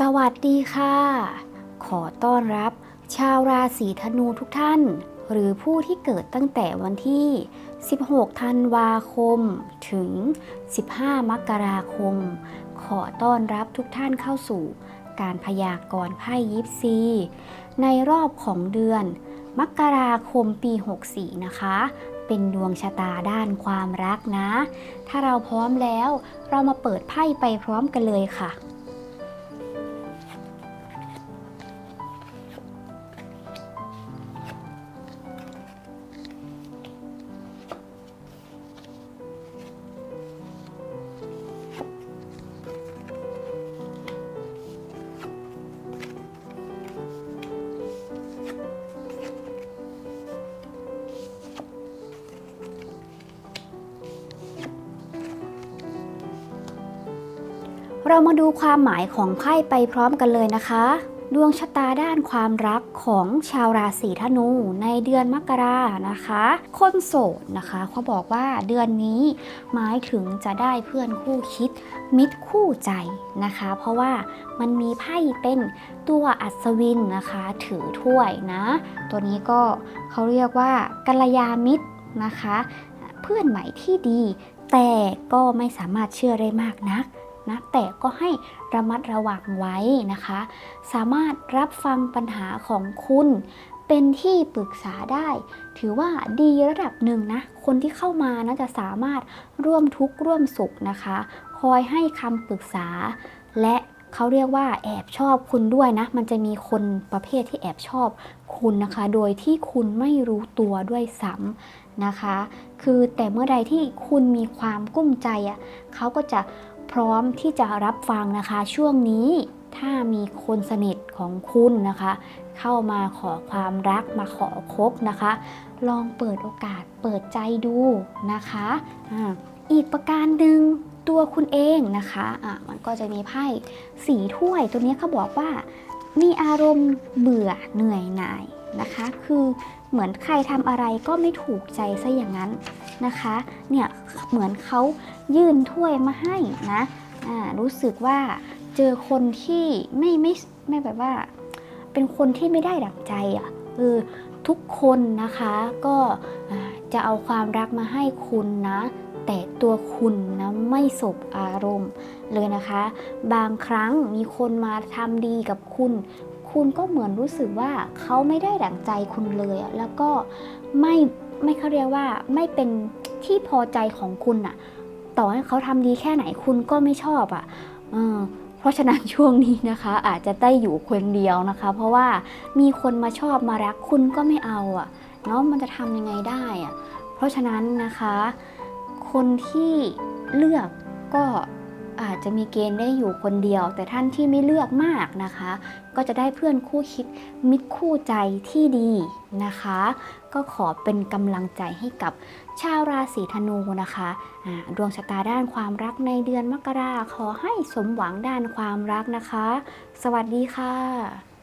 สวัสดีค่ะ ขอต้อนรับ ชาวราศีธนูทุกท่าน หรือผู้ที่เกิดตั้งแต่วันที่ 16 ธันวาคม ถึง 15 มกราคม ขอต้อนรับทุกท่านเข้าสู่ การพยากรณ์ไพ่ยิปซี ในรอบของเดือน มกราคมปี 64 นะคะ เป็นดวงชะตาด้านความรักนะ ถ้าเราพร้อมแล้ว เรามาเปิดไพ่ไปพร้อมกันเลยค่ะ เรามาดูความหมายของไพ่ไปพร้อมกันเลยนะคะ ดวงชะตาด้านความรักของชาวราศีธนูในเดือนมกรานะคะ คนโสดนะคะเขาบอกว่าเดือนนี้หมายถึงจะได้เพื่อนคู่คิดมิตรคู่ใจนะคะ เพราะว่ามันมีไพ่เป็นตัวอัศวินนะคะ ถือถ้วยนะ ตัวนี้ก็เขาเรียกว่ากัลยามิตรนะคะ เพื่อนใหม่ที่ดี แต่ก็ไม่สามารถเชื่อได้มากนัก นะแต่ก็ให้ระมัดระวังไว้นะคะ สามารถรับฟังปัญหาของคุณเป็นที่ปรึกษาได้ ถือว่าดีระดับหนึ่งนะ คนที่เข้ามานะจะสามารถร่วมทุกข์ร่วมสุขนะคะ คอยให้คำปรึกษา และเขาเรียกว่าแอบชอบคุณด้วยนะ มันจะมีคนประเภทที่แอบชอบคุณนะคะ โดยที่คุณไม่รู้ตัวด้วยซ้ำนะคะ คือแต่เมื่อใดที่คุณมีความกุ้มใจอะเขาก็จะ พร้อมที่จะรับฟังนะคะ ช่วงนี้ถ้ามีคนสนิทของคุณนะคะ เข้ามาขอความรักมาขอคบนะคะ ลองเปิดโอกาสเปิดใจดูนะคะอ่าอีกประการหนึ่งตัวคุณเองนะคะอะมันก็จะมีไพ่สีถ้วยตัวนี้เขาบอกว่า มีอารมณ์เบื่อเหนื่อยหน่าย นะคะ คือเหมือนใครทำอะไรก็ไม่ถูกใจซะอย่างนั้นนะคะ เนี่ยเหมือนเขายื่นถ้วยมาให้นะรู้สึกว่าเจอคนที่ไม่ไม่ไม่แบบว่า เป็นคนที่ไม่ได้ดั่งใจอะเออทุกคนนะคะก็จะเอาความรักมาให้คุณนะ แต่ตัวคุณนะไม่สบอารมณ์เลยนะคะ บางครั้งมีคนมาทำดีกับคุณ คุณก็เหมือนรู้สึกว่าเขาไม่ได้ดั่งใจคุณเลยอะแล้วก็ไม่ไม่เขาเรียกว่าไม่เป็นที่พอใจของคุณอะต่อให้เขาทำดีแค่ไหนคุณก็ไม่ชอบอะเออเพราะฉะนั้นช่วงนี้นะคะ อาจจะได้อยู่คนเดียวนะคะ เพราะว่ามีคนมาชอบมารักคุณก็ไม่เอาอะเนาะมันจะทำยังไงได้อะเพราะฉะนั้นนะคะ คนที่เลือกก็ อาจจะมีเกณฑ์ได้อยู่คนเดียว แต่ท่านที่ไม่เลือกมากนะคะ ก็จะได้เพื่อนคู่คิดมิตรคู่ใจที่ดีนะคะ ก็ขอเป็นกำลังใจให้กับชาวราศีธนูนะคะะดวงชะตาด้านความรักในเดือนมกราขอให้สมหวังด้านความรักนะคะ สวัสดีค่ะ